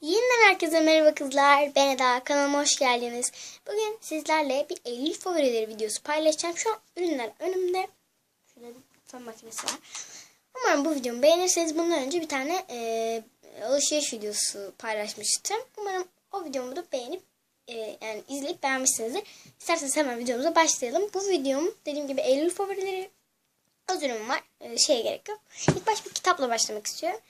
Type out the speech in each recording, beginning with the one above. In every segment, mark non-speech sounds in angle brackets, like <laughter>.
Yeniden herkese merhaba kızlar. Ben Eda. Kanalıma hoş geldiniz. Bugün sizlerle bir Eylül favorileri videosu paylaşacağım. Şu an ürünler önümde. Şurada bir fön makinesi var. Umarım bu videomu beğenirseniz bundan önce bir tane e, alışveriş videosu paylaşmıştım. Umarım o videomu da beğenip e, yani izleyip beğenmişsinizdir. İsterseniz hemen videomuza başlayalım. Bu videom dediğim gibi Eylül favorileri az ürün var. E, şeye gerek yok. İlk baş bir kitapla başlamak istiyorum.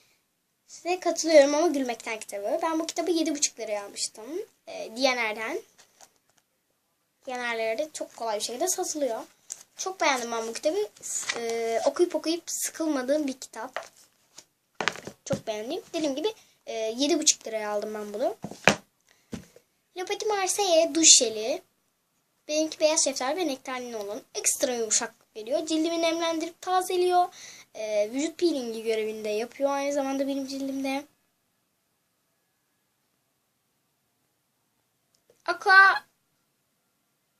Size katılıyorum ama gülmekten kitabı. Ben bu kitabı 7,5 liraya almıştım. E, Diyaner'den. Diyaner'lerde çok kolay bir şekilde satılıyor. Çok beğendim ben bu kitabı. E, okuyup okuyup sıkılmadığım bir kitap. Çok beğendim. Dediğim gibi e, 7,5 liraya aldım ben bunu. Le Petit Marseille duş jeli. Benimki beyaz şeftali ve nektarinin olan ekstra yumuşak veriyor. Cildimi nemlendirip tazeliyor. Ee, vücut peelingi görevinde yapıyor aynı zamanda benim cildimde. Aqua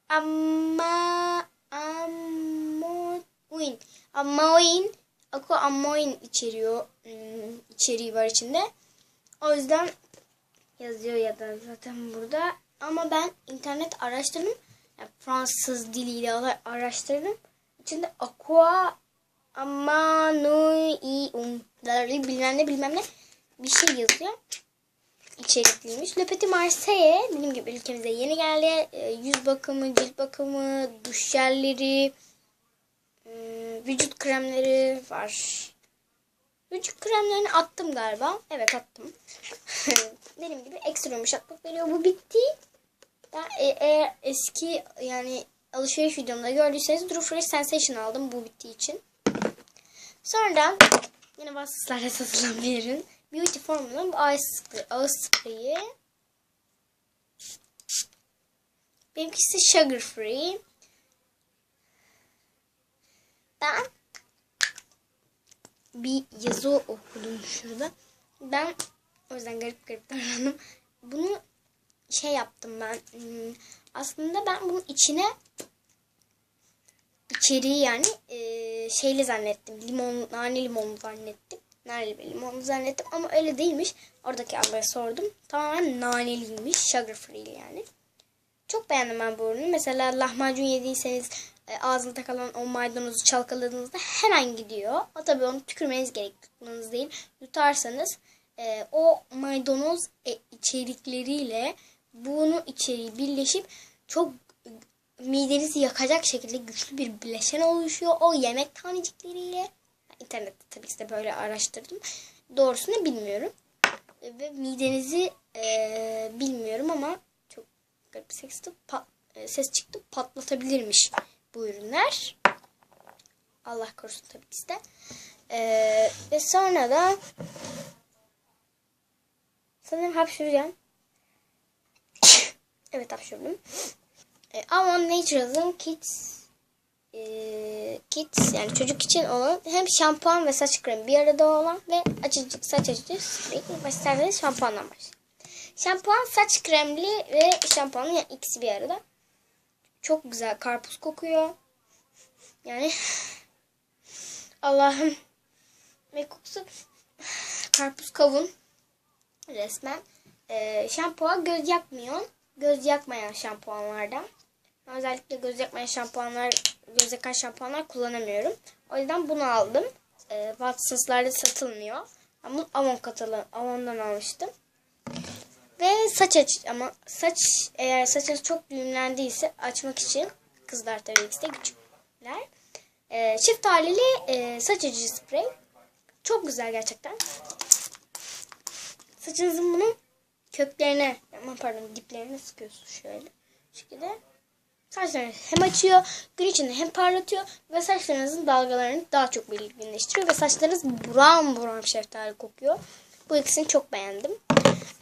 Amma Amoin Amoin Aqua Amoin içeriyor. Hmm, içeriği var içinde. O yüzden yazıyor ya da zaten burada. Ama ben internet araştırdım. Yani Fransız diliyle araştırdım. İçinde aqua amanuium bilmem ne bilmem ne bir şey yazıyor. İçerikliymiş. Le Petit Marseille benim gibi ülkemize yeni geldi. E, yüz bakımı, cilt bakımı, duş jelleri, e, vücut kremleri var. Vücut kremlerini attım galiba. Evet attım. <laughs> benim gibi ekstra yumuşaklık veriyor. Bu bitti. Ben eğer eski yani alışveriş videomda gördüyseniz True Fresh Sensation aldım bu bittiği için. Sonra yine vasıflarla satılan bir ürün. Beauty Formula'nın ağız, sprey, ağız spreyi. Benimkisi Sugar Free. Ben bir yazı okudum şurada. Ben o yüzden garip garip davrandım. Bunu şey yaptım ben. Hmm, aslında ben bunun içine içeriği yani e, şeyli zannettim. Limon, nane limonlu zannettim. Nane limonlu zannettim ama öyle değilmiş. Oradaki ablaya sordum. Tamamen naneliymiş. Sugar free yani. Çok beğendim ben bu ürünü. Mesela lahmacun yediyseniz e, ağzınızda kalan o maydanozu çalkaladığınızda hemen gidiyor. O tabii onu tükürmeniz gerek. Tutmanız değil. Yutarsanız e, o maydanoz e, içerikleriyle bunu içeriği birleşip çok midenizi yakacak şekilde güçlü bir bileşen oluşuyor. O yemek tanecikleriyle. İnternette tabii ki de böyle araştırdım. Doğrusunu bilmiyorum. Ve midenizi e, bilmiyorum ama çok garip ses çıktı, pat, e, ses çıktı patlatabilirmiş bu ürünler. Allah korusun tabii ki de. E, ve sonra da sanırım hapşıracağım. <laughs> evet hapşırdım. E, Avon Naturals'ın Kids e, Kids yani çocuk için olan hem şampuan ve saç kremi bir arada olan ve açıcı, saç açıcı sprey. İsterseniz şampuandan başlayalım. Şampuan saç kremli ve şampuanlı yani ikisi bir arada. Çok güzel karpuz kokuyor. Yani <laughs> Allah'ım ne kokusu karpuz kavun resmen. E, şampuan göz yakmıyor. Göz yakmayan şampuanlardan. Özellikle göz yakmayan şampuanlar, göz yakan şampuanlar kullanamıyorum. O yüzden bunu aldım. E, Watsons'larda satılmıyor. Ama Avon katılı, Avon'dan almıştım. Ve saç aç ama saç eğer saçınız çok düğümlendiyse açmak için kızlar tabii ki de küçükler. E, çift halili e, saç açıcı sprey. Çok güzel gerçekten. Saçınızın bunun köklerine, aman pardon diplerine sıkıyorsun şöyle. Şekilde saçlarınızı hem açıyor, gün içinde hem parlatıyor ve saçlarınızın dalgalarını daha çok belirginleştiriyor ve saçlarınız buram buram şeftali kokuyor. Bu ikisini çok beğendim.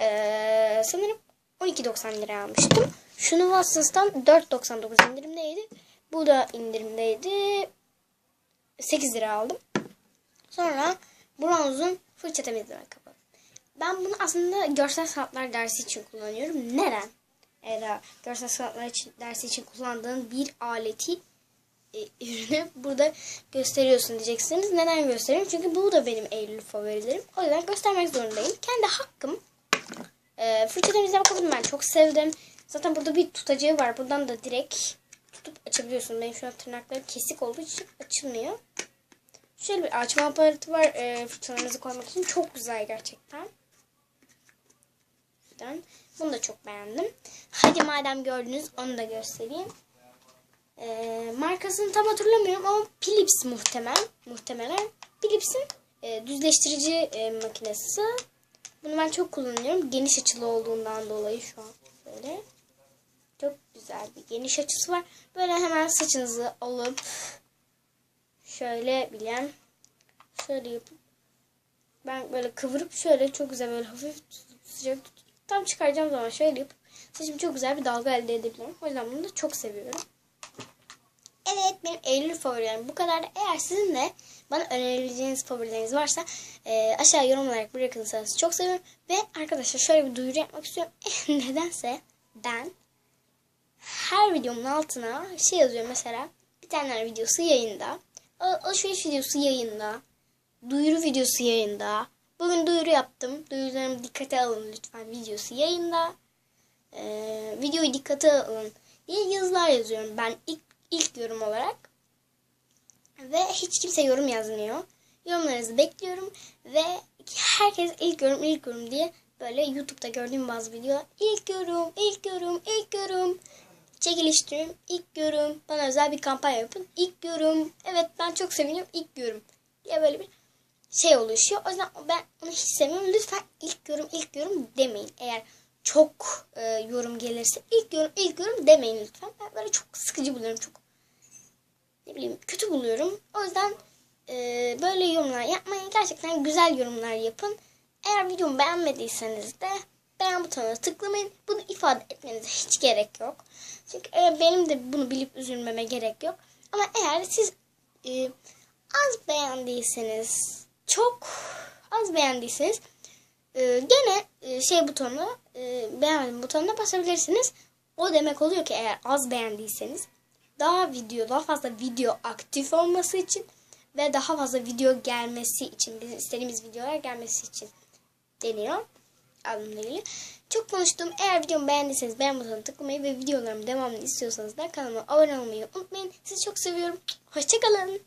Ee, sanırım 12.90 lira almıştım. Şunu Watsons'tan 4.99 indirimdeydi. Bu da indirimdeydi. 8 lira aldım. Sonra Bronze'un fırça temizleme kabı. Ben bunu aslında görsel sanatlar dersi için kullanıyorum. Neden? Eğer görsel sanatlar için, dersi için kullandığın bir aleti e, <laughs> ürünü burada gösteriyorsun diyeceksiniz. Neden gösteriyorum? Çünkü bu da benim Eylül favorilerim. O yüzden göstermek zorundayım. Kendi hakkım. fırça temizleme kabını ben çok sevdim. Zaten burada bir tutacağı var. Buradan da direkt tutup açabiliyorsun. Benim şu an tırnaklarım kesik olduğu için açılmıyor. Şöyle bir açma aparatı var e, fırçalarınızı koymak için. Çok güzel gerçekten. Şuradan. Bunu da çok beğendim. Hadi madem gördünüz onu da göstereyim. E, markasını tam hatırlamıyorum ama Philips muhtemel. Muhtemelen Philips'in e, düzleştirici e, makinesi. Bunu ben çok kullanıyorum. Geniş açılı olduğundan dolayı şu an böyle. Çok güzel bir geniş açısı var. Böyle hemen saçınızı alıp şöyle bilem şöyle yapıp ben böyle kıvırıp şöyle çok güzel böyle hafif sıcak tutup tam çıkaracağım zaman şöyle yapıp saçım çok güzel bir dalga elde edebilirim. O yüzden bunu da çok seviyorum. Evet benim Eylül favorilerim bu kadar. Eğer sizin de bana önerebileceğiniz favorileriniz varsa e, aşağı yorum olarak bırakırsanız çok sevinirim. Ve arkadaşlar şöyle bir duyuru yapmak istiyorum. <laughs> Nedense ben her videomun altına şey yazıyorum mesela bir tane videosu yayında. al- Alışveriş videosu yayında. Duyuru videosu yayında. Bugün duyuru yaptım. Duyurularımı dikkate alın lütfen. Videosu yayında. Ee, videoyu dikkate alın diye yazılar yazıyorum ben ilk, ilk yorum olarak. Ve hiç kimse yorum yazmıyor. Yorumlarınızı bekliyorum. Ve herkes ilk yorum ilk yorum diye böyle YouTube'da gördüğüm bazı videolar. ilk yorum, ilk yorum, ilk yorum. Çekiliştirin, ilk yorum. Bana özel bir kampanya yapın. İlk yorum. Evet ben çok seviniyorum. ilk yorum. Diye böyle bir şey oluşuyor. O yüzden ben onu hiç sevmiyorum. Lütfen ilk yorum, ilk yorum demeyin. Eğer çok e, yorum gelirse ilk yorum, ilk yorum demeyin lütfen. Ben böyle çok sıkıcı buluyorum. Çok ne bileyim kötü buluyorum. O yüzden e, böyle yorumlar yapmayın. Gerçekten güzel yorumlar yapın. Eğer videomu beğenmediyseniz de beğen butonuna tıklamayın. Bunu ifade etmenize hiç gerek yok. Çünkü e, benim de bunu bilip üzülmeme gerek yok. Ama eğer siz e, az beğendiyseniz, çok az beğendiyseniz e, gene e, şey butonu, e, beğenmedim butonuna basabilirsiniz. O demek oluyor ki eğer az beğendiyseniz daha video, daha fazla video aktif olması için ve daha fazla video gelmesi için, bizim istediğimiz videolar gelmesi için deniyor anlamına geliyor. Çok konuştum. Eğer videomu beğendiyseniz beğen butonuna tıklamayı ve videolarımın devamını istiyorsanız da kanalıma abone olmayı unutmayın. Sizi çok seviyorum. Hoşçakalın.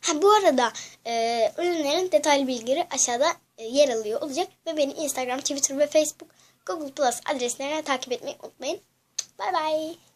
Ha bu arada e, ürünlerin detaylı bilgileri aşağıda e, yer alıyor olacak ve beni Instagram, Twitter ve Facebook, Google Plus adreslerine takip etmeyi unutmayın. Bay bay.